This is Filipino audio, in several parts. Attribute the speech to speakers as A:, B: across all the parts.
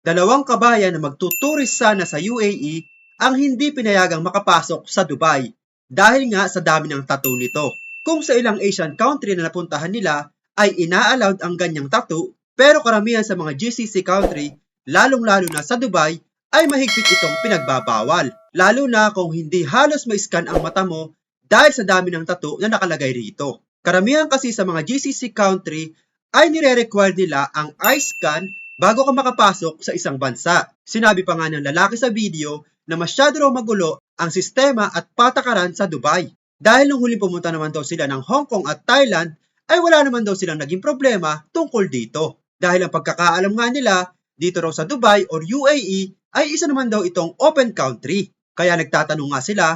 A: Dalawang kabayan na magtuturis sana sa UAE ang hindi pinayagang makapasok sa Dubai dahil nga sa dami ng tattoo nito. Kung sa ilang Asian country na napuntahan nila ay ina-allowed ang ganyang tattoo, pero karamihan sa mga GCC country, lalong-lalo na sa Dubai, ay mahigpit itong pinagbabawal. Lalo na kung hindi halos ma-scan ang mata mo dahil sa dami ng tattoo na nakalagay rito. Karamihan kasi sa mga GCC country ay nire-require nila ang eye scan bago ka makapasok sa isang bansa. Sinabi pa nga ng lalaki sa video na masyado raw magulo ang sistema at patakaran sa Dubai. Dahil nung huling pumunta naman daw sila ng Hong Kong at Thailand, ay wala naman daw silang naging problema tungkol dito. Dahil ang pagkakaalam nga nila, dito raw sa Dubai or UAE ay isa naman daw itong open country. Kaya nagtatanong nga sila,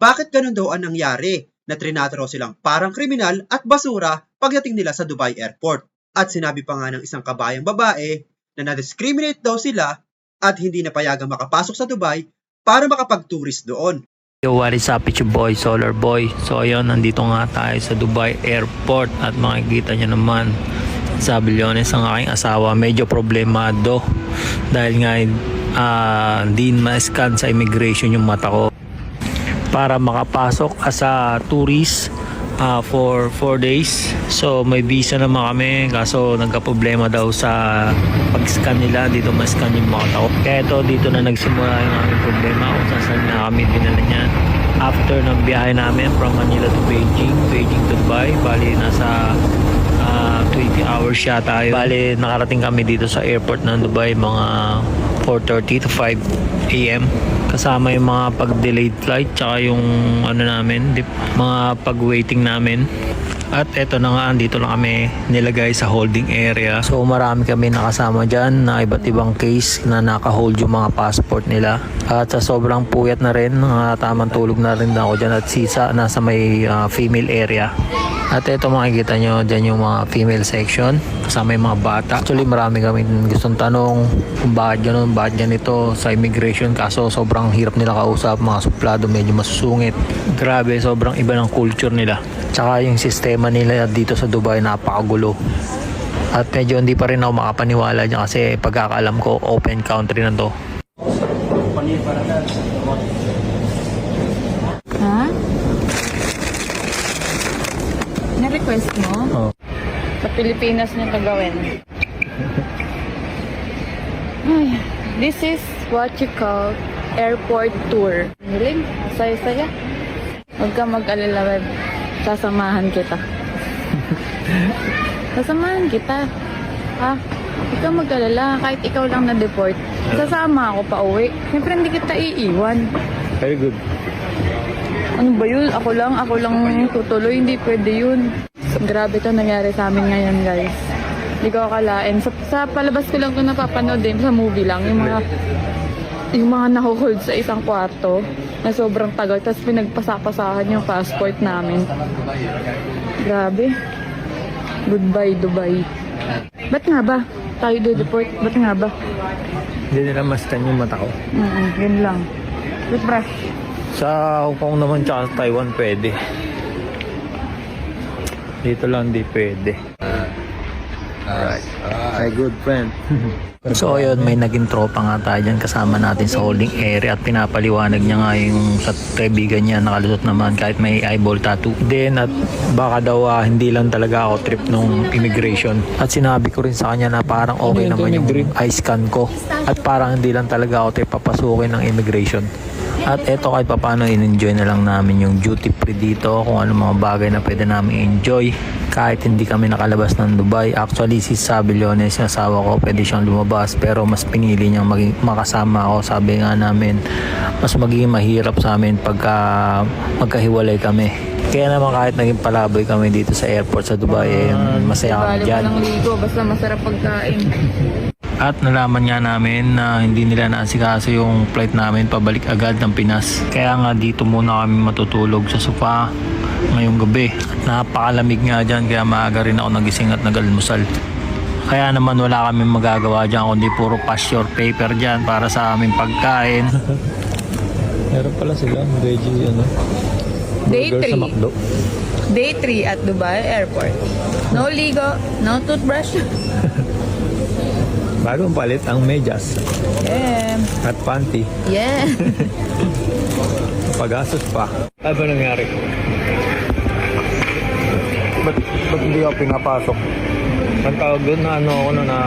A: bakit ganun daw ang nangyari na trinato raw silang parang kriminal at basura pagdating nila sa Dubai Airport. At sinabi pa nga ng isang kabayang babae na na-discriminate daw sila at hindi napayagang makapasok sa Dubai para makapag-tourist doon.
B: Yo, what is up? It's your boy, Solar Boy. So, ayun, nandito nga tayo sa Dubai Airport at makikita nyo naman sa Bilyones ang aking asawa medyo problemado dahil nga ah, hindi ma-scan sa immigration yung mata ko para makapasok as a tourist ah, for 4 days. So may visa naman kami kaso nagka-problema daw sa pag-scan nila dito ma-scan yung mga tao. Kaya ito dito na nagsimula yung aming problema kung saan na kami dinala niyan. After ng biyahe namin from Manila to Beijing, Beijing to Dubai, bali nasa ah, 20 hours siya tayo. Bali nakarating kami dito sa airport ng Dubai mga 4.30 to 5 a.m. Kasama yung mga pag-delayed flight tsaka yung ano namin, dip, mga pag-waiting namin. At eto na nga, dito lang kami nilagay sa holding area. So marami kami nakasama dyan na iba't ibang case na naka-hold yung mga passport nila. At sa sobrang puyat na rin, uh, tamang tulog na rin ako dyan at sisa nasa may ah, female area. At ito makikita nyo dyan yung mga female section kasama yung mga bata. Actually marami kami gustong tanong kung bakit ganun, bakit ganito sa immigration kaso sobrang hirap nila kausap, mga suplado medyo masusungit. Grabe, sobrang iba ng culture nila. Tsaka yung sistema nila dito sa Dubai napakagulo. At medyo hindi pa rin ako makapaniwala dyan kasi pagkakaalam ko open country na to.
C: Ha? Na-request mo?
B: Oh.
C: Sa Pilipinas niya to gawin. Ay, this is what you call airport tour. Hiling, saya-saya. Huwag ka mag-alala, web. Sasamahan kita. Sasamahan kita. Ha? Ka mag-alala. Kahit ikaw lang na-deport, sasama ako pa uwi. Siyempre, hindi kita iiwan.
B: Very good.
C: Ano ba yun? Ako lang, ako lang tutuloy. Hindi pwede yun. Grabe to nangyari sa amin ngayon, guys. Hindi ko akalain. Sa, sa palabas ko lang ito napapanood din, sa movie lang. Yung mga, yung mga nakuhold sa isang kwarto na sobrang tagal. Tapos pinagpasapasahan yung passport namin. Grabe. Goodbye, Dubai. Ba't nga ba? Tayo do deport. Ba't nga ba?
B: Hindi nila mastan yung mata ko.
C: Mm yun lang. Toothbrush.
B: Sa Hong Kong naman tsaka sa Taiwan pwede. Dito lang di pwede. Alright. My good friend. so ayun, may naging tropa nga tayo dyan kasama natin sa holding area at pinapaliwanag niya nga yung sa kaibigan niya nakalusot naman kahit may eyeball tattoo. Then at baka daw ah, hindi lang talaga ako trip nung immigration. At sinabi ko rin sa kanya na parang okay naman yung eye scan ko. At parang hindi lang talaga ako trip papasukin ng immigration. At eto kahit paano in-enjoy na lang namin yung duty free dito kung ano mga bagay na pwede namin enjoy kahit hindi kami nakalabas ng Dubai. Actually si Sabillones yung asawa ko pwede siyang lumabas pero mas pinili niyang maging, makasama ako. Sabi nga namin mas magiging mahirap sa amin pagka magkahiwalay kami. Kaya naman kahit naging palaboy kami dito sa airport sa Dubai, eh, masaya kami dyan.
C: basta masarap pagkain.
B: At nalaman nga namin na hindi nila naasikaso yung flight namin pabalik agad ng Pinas. Kaya nga dito muna kami matutulog sa sofa ngayong gabi. Napakalamig nga dyan kaya maaga rin ako nagising at nag-almusal. Kaya naman wala kami magagawa dyan kundi puro pass your paper dyan para sa aming pagkain. Meron pala sila, veggie ano,
C: Day
B: burger sa
C: 3.
B: McDo.
C: Day 3 at Dubai Airport. No ligo, no toothbrush.
B: Bagong palit ang medyas
C: Yeah.
B: at panty.
C: Yeah.
B: Pag-asos pa. Ano nangyari? Ba't, ba't hindi ako pinapasok? Ang tawag doon na ano ako na na...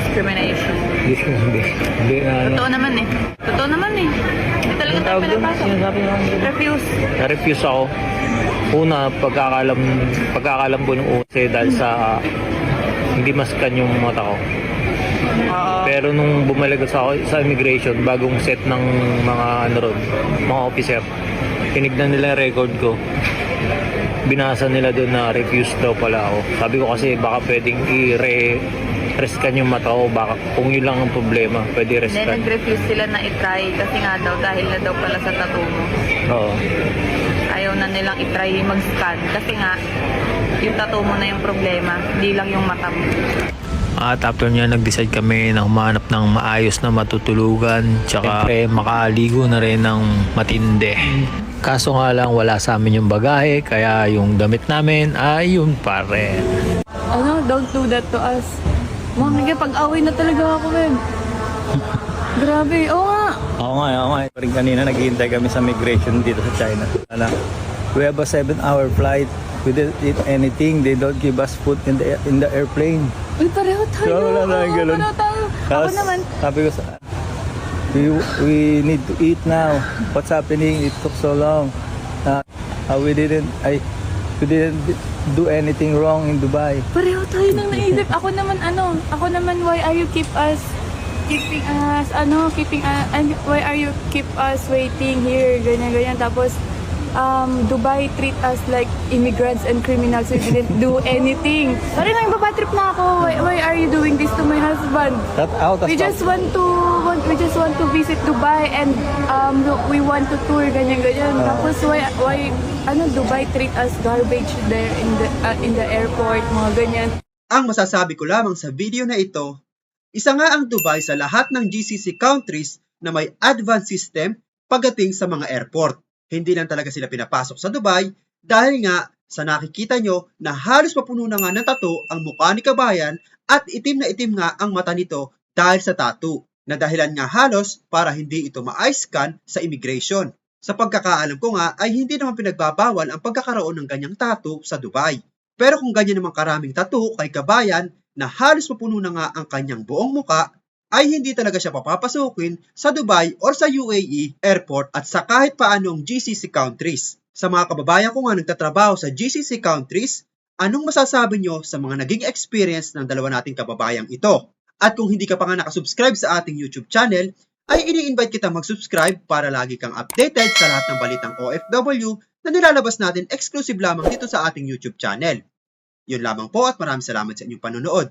C: Discrimination.
B: Hindi, hindi, hindi na ano.
C: Totoo naman eh. Totoo naman eh. Hindi talaga
B: Ang
C: tayo
B: tawag doon?
C: pinapasok.
B: Sinasabi ako.
C: Refuse.
B: Na-refuse ako. Una, pagkakalam, pagkakalam ko ng UC dahil sa hindi maskan yung mata ko. Pero nung bumalik ako sa immigration, bagong set ng mga ano ron, mga officer, tinignan nila yung record ko. Binasa nila doon na refuse daw pala ako. Sabi ko kasi baka pwedeng i-re rescan yung mata ko. Baka kung yun lang ang problema, pwede
C: Then
B: rescan.
C: nag-refuse sila na itry kasi nga daw dahil na daw pala sa tattoo mo.
B: Oo.
C: Ayaw na nilang itry mag-scan kasi nga yung tattoo mo na yung problema, hindi lang yung mata mo.
B: At after niya, nag-decide kami na humanap ng maayos na matutulugan. Tsaka Siyempre, makaligo na rin ng matindi. Kaso nga lang, wala sa amin yung bagahe. Kaya yung damit namin ay yun pa rin.
C: Ano, don't do that to us. Mga pag-away na talaga ako, men. Grabe, oo nga.
D: Oo nga, oo nga. Rin kanina naghihintay kami sa migration dito sa China. Ano, we have a 7-hour flight. We didn't eat anything. They don't give us food in the in the airplane.
C: Uy, pareho tayo.
D: So, wala na,
C: Oo,
D: ganun.
C: pareho tayo. Ako
D: Tapos,
C: naman,
D: sabi ko sa we, we need to eat now. What's happening? It took so long. Uh, uh, we didn't I we didn't do anything wrong in Dubai.
C: pareho tayo nang naisip. Ako naman, ano, ako naman, why are you keep us, keeping us, ano, keeping us, and why are you keep us waiting here, ganyan, ganyan. Tapos, um, Dubai treat us like immigrants and criminals who didn't do anything. Parang nagbabatrip na ako. Why, why are you doing this to my husband?
D: That out of
C: We just want to want, we just want to visit Dubai and um we want to tour ganyan ganyan. Tapos why why ano Dubai treat us garbage there in the uh, in the airport mga ganyan.
A: Ang masasabi ko lamang sa video na ito, isa nga ang Dubai sa lahat ng GCC countries na may advanced system pagdating sa mga airport. Hindi lang talaga sila pinapasok sa Dubai dahil nga sa nakikita nyo na halos mapuno na nga ng tattoo ang mukha ni Kabayan at itim na itim nga ang mata nito dahil sa tattoo na dahilan nga halos para hindi ito ma-eye scan sa immigration. Sa pagkakaalam ko nga ay hindi naman pinagbabawal ang pagkakaroon ng ganyang tattoo sa Dubai. Pero kung ganyan naman karaming tattoo kay Kabayan na halos mapuno na nga ang kanyang buong muka, ay hindi talaga siya papapasukin sa Dubai or sa UAE airport at sa kahit paanong GCC countries. Sa mga kababayan ko nga nagtatrabaho sa GCC countries, anong masasabi nyo sa mga naging experience ng dalawa nating kababayang ito? At kung hindi ka pa nga nakasubscribe sa ating YouTube channel, ay ini-invite kita mag-subscribe para lagi kang updated sa lahat ng balitang OFW na nilalabas natin exclusive lamang dito sa ating YouTube channel. Yun lamang po at maraming salamat sa inyong panonood.